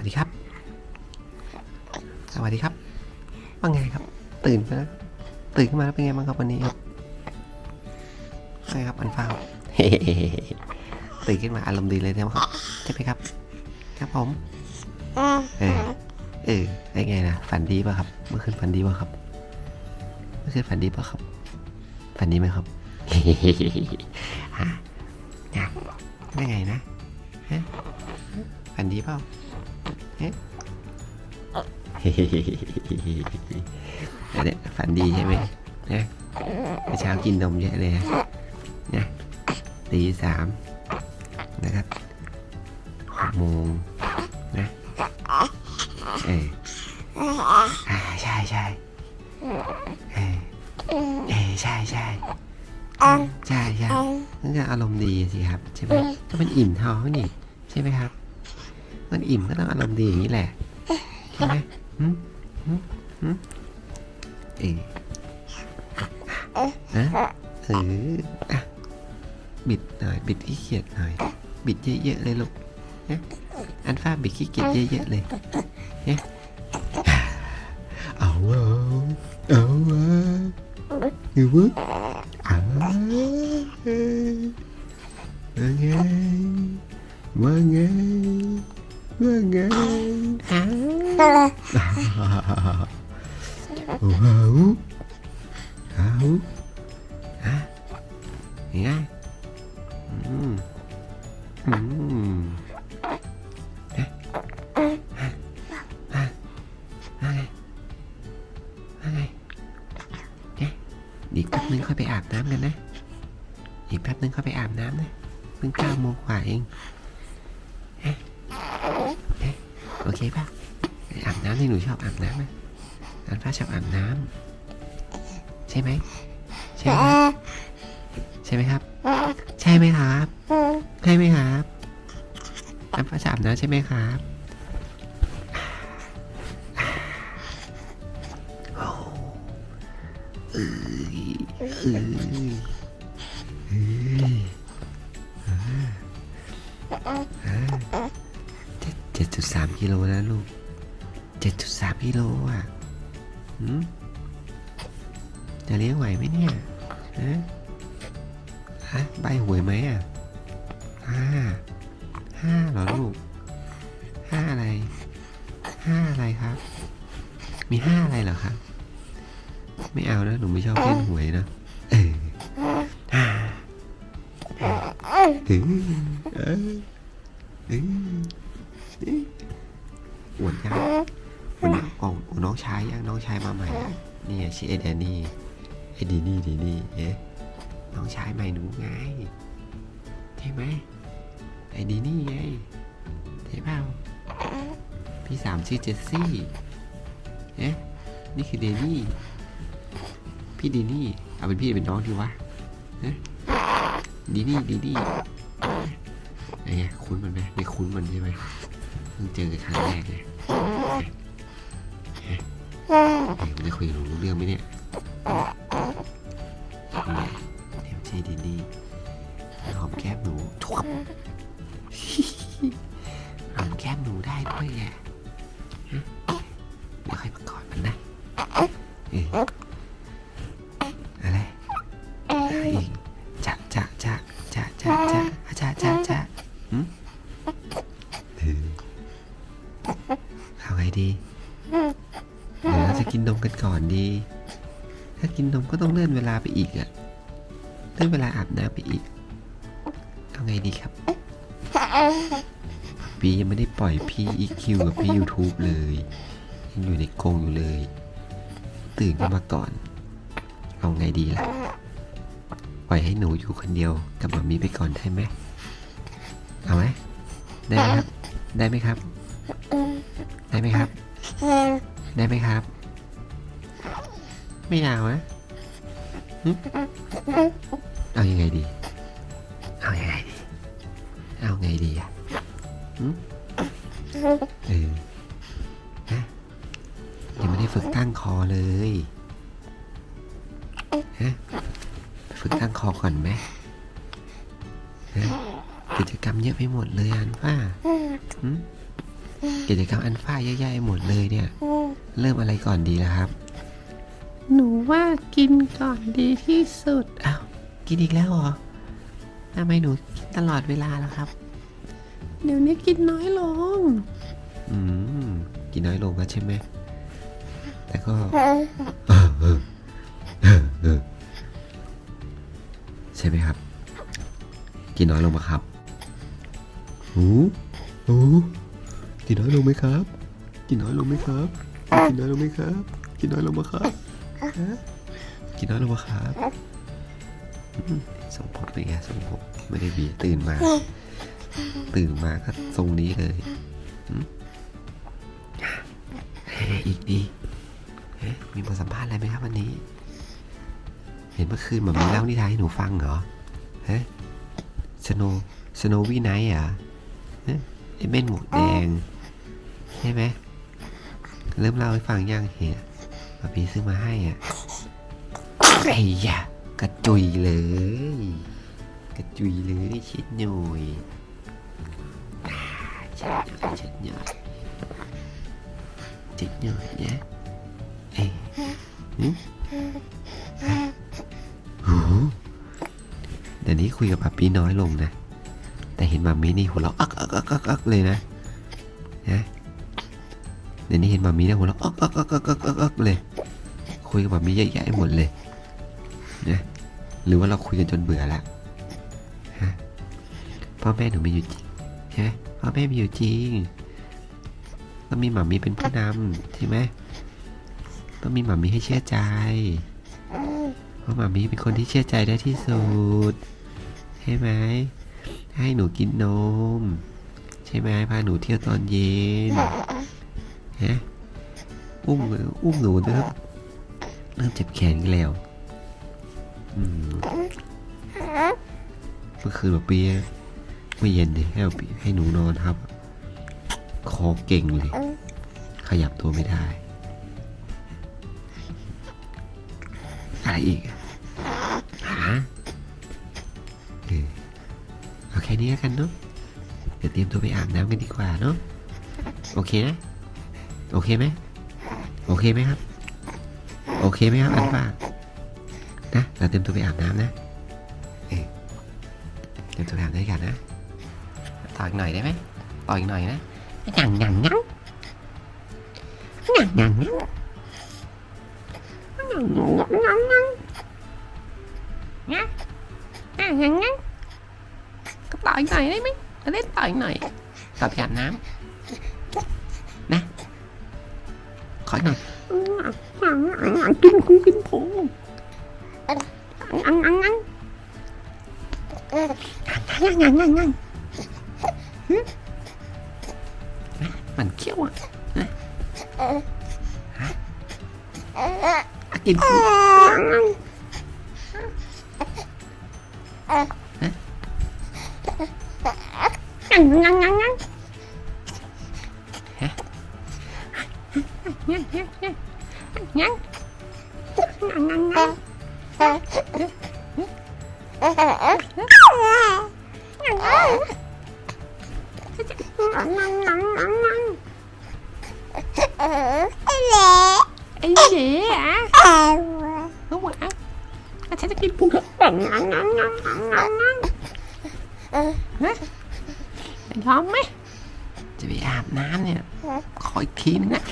วัสดีครับ สวัสดีครับ ว่าไงครับ ตื่นมาแล้วตื่นขึ้นมาแล้วเป็นไงบ้างครับวันนี้ครับ ใช่ครับอันฟ้าครับตื่นขึ้นมาอารมณ์ดีเลยใช่ไหมครับใช่ไหมครับ ครับผม เออ เออได้ไงนะฝันดีป่ะครับ เมื่อคืนฝันดีป่ะครับ เมื่อคืนฝันดีป่ะครับ ฝันดีไหมครับฮะนะได้ไงนะฮะฝันดีเปล่าฮะ อันเนี้ยฝันดีใช่ไหมนะเมื่อเช้ากินนมเยอะเลยนะตีสามนะครับหกโมงนะเอออ่าใช่ใช่เออเออใช่ใช่ใช่ใช่นั่นก็อารมณ์ดีสิครับใช่ไหมก็มันอิ่มท้องนี่ใช่ไหมครับ มันอิ่มก็ต้องอารมณ์ดีอย่างนี้แหละใช่ไหมหืมหืมหืมเออนะเอออะบิดหน่อย บิดขี้เกียจหน่อย บิดเยอะๆเลยลูกนะอันฟ้าบิดขี้เกียจเยอะๆเลยเนี่ยเอาเอาเอาเอาอยู่วะเอา อืมอืมเอ๊ะฮะฮะว่าไงว่าไงเอ๊ะอีกแป๊บนึงค่อยไปอาบน้ำกันนะ อีกแป๊บนึงค่อยไปอาบน้ำนะ เพิ่งเก้าโมงกว่าเองเอ๊ะเอ๊ะโอเคป่ะไปอาบน้ำที่หนูชอบอาบน้ำไหมอันฟ้าชอบอาบน้ำใช่ไหมใช่ไหมครับใช่ไหมครับ ช่ไหมครับใช่ไหมครับอันฟ้าชอบอาบน้ำใช่ไหมครับโอ้เอ้ยเอ้ยเจ็ดจุดสามกิโลนะลูกเจ็ดจุดสามกิโลอะหืมจะเลี้ยงไหวไหมเนี่ยฮะ ฮะใบหวยไหมอะห้าห้าเหรอลูกห้าอะไรห้าอะไรครับ มีห้าอะไรเหรอครับ ไม่เอานะหนูไม่ชอบเล่นหวยนะเออห้าเออเออเอออวดยังวันนี้ออกน้องชายยังน้องชายมาใหม่นี่ไงชื่อไอแดนนี่ไอดีนี่ดีนี่เอ๊ะ น้องชายใหม่หนูไงใช่ไหมไอ้ดีนี่ไงใช่เปล่าพี่สามชื่อเจสซี่เอ๊ะนี่คือเดนี่พี่ดีนี่เอาเป็นพี่เป็นน้องดีวะเอ๊ะดีนี่ดีนี่ไอ้เงี้ยคุ้นมันไหมไม่คุ้นมันใช่ไหมเพิ่งเจอกันครั้งแรกเลยเฮ้ยมันจะคุยรู้เรื่องไหมเนี่ย ที่นี่หอมแก้มหนูทุบหอมแก้มหนูได้ด้วยอะฮะเดี๋ยวค่อยมากอดมันนะอะไรอะไรอีกจะจะจะจะจะจะจะจะจะหืมเออเอาไงดีหรือเราจะกินนมกันก่อนดี ถ้ากินนมก็ต้องเลื่อนเวลาไปอีกอะเลื่อนเวลาอาบน้ำไปอีกเอาไงดีครับพี่ยังไม่ได้ปล่อยพี่ EQ กับพี่ YouTube เลยยังอยู่ในกรงอยู่เลย ตื่นขึ้นมาก่อน เอาไงดีล่ะ ปล่อยให้หนูอยู่คนเดียวกับมามีไปก่อนได้ไหมเอาไหมได้ไหมครับ ได้ไหมครับ ได้ไหมครับ ได้ไหมครับ ไม่เอานะ เอายังไงดี เอายังไงดี เอาไงดีอะหึเออฮะยังไม่ได้ฝึกตั้งคอเลยฮะไปฝึกตั้งคอก่อนไหมฮะกิจกรรมเยอะไปหมดเลยอันป้าหึกิจกรรมอันฟ้าเยอะแยะหมดเลยเนี่ย เริ่มอะไรก่อนดีล่ะครับ หนูว่ากินก่อนดีที่สุด อ้าว กินอีกแล้วเหรอทำไมหนูกินตลอดเวลาล่ะครับ เดี๋ยวนี้กินน้อยลง อืม กินน้อยลงแล้วใช่ไหม แต่ก็ ใช่ไหมครับ กินน้อยลงไหมครับหูหูกินน้อยลงไหมครับ กินน้อยลงไหมครับ กินน้อยลงไหมครับ กินน้อยลงไหมครับฮะกินน้อยลงไหมครับอืม ทรงผมเป็นไงทรงผมไม่ได้บีตื่นมา ตื่นมาก็ทรงนี้เลยหืมเฮ้ยอีกดีเอ๊ะมีบทสัมภาษณ์อะไรไหมครับวันนี้ เห็นเมื่อคืนหมอมีเล่านิทานให้หนูฟังเหรอฮะสโนสโนวี่ไนท์เหรอฮะไอ้เม่นหมวกแดงใช่ไหมเริ่มเล่าให้ฟังยังเฮียมาพีซื้อมาให้อะไอ้ยะ กระจุยเลย กระจุยเลยชิดหน่อยอ่าชิดหน่อยชิดหน่อยชิดหน่อยนะเอ้หึโอ้โหเดี๋ยวนี้คุยกับปับปี้น้อยลงนะ แต่เห็นมามีนี่หัวเราะอักอักอักอักอักเลยนะนะเดี๋ยวนี้เห็นมามีเนี่ยหัวเราะอักอักอักอักอักอักเลย คุยกับมามีเยอะแยะหมดเลย หรือว่าเราคุยกันจนเบื่อแล้วฮะพ่อแม่หนูมีอยู่จริงใช่ไหมพ่อแม่มีอยู่จริงต้องมีหมามีเป็นผู้นำใช่ไหมต้องมีหมามีให้เชื่อใจ เพราะหมามีเป็นคนที่เชื่อใจได้ที่สุดใช่ไหมให้หนูกินนม ใช่ไหมพาหนูเที่ยวตอนเย็นฮะอุ้มอุ้มหนูเริ่มเริ่มเจ็บแขนอีกแล้ว อืมเมื่อคืนแบบเปียไม่เย็นดิให้เอาปีให้หนูนอนครับ คอเก่งเลย ขยับตัวไม่ได้ อะไรอีกอะหาเออเอาแค่นี้แล้วกันเนาะเดี๋ยวเตรียมตัวไปอาบน้ำกันดีกว่าเนาะโอเคนะ โอเคไหมโอเคไหมครับ โอเคไหมครับอันฟ้า นะเราเตรียมตัวไปอาบน้ำนะเตรียมตัวไปอาบน้ำด้วยกันนะต่ออีกหน่อยได้ไหมต่ออีกหน่อยนะหยั่งหยั่งหยั่งหยั่งหยั่งหยั่งหยั่งอะงั้นงั้นก็ต่อยหน่อยได้ไหมจะได้ต่อยหน่อยต่อไปอาบน้ำนะขออีกหน่อยกินกินพุงอังอังอังอังอังอังอังมั นเขี้ยวอะนะฮะอะกินพุงอังอังอังอั ไอ้เหล่อะรู้หมดอะฉันจะกินพุงอังอังอังอังอังอังอังฮะยอมไหมจะไปอาบน้ำเนี่ย ขออีกทีนึงนะ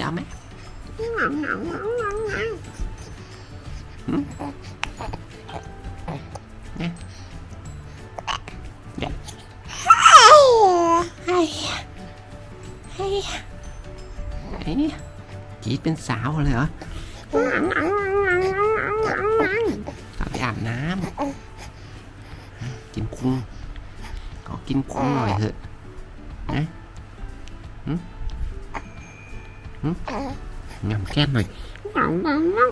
ยอมไหมเนี่ยเดี๋ยวให้ให้ไอ้นี่กรีดเป็นสาวเลยเหรอเอาไปอาบน้ำฮะกินพุงขอกินพุงหน่อยเถอะนะ แก้มหน่อยน้องน้องะ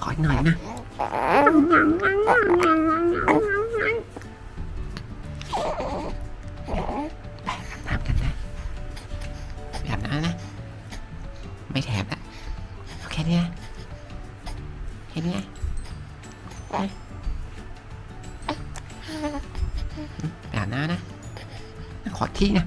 ขอหน่อยนะทำกันนะแบบนั้นนะ ไม่แถมละเอาแค่นี้นะแค่นี้น ไปอาบน้ำนะขอที่นะ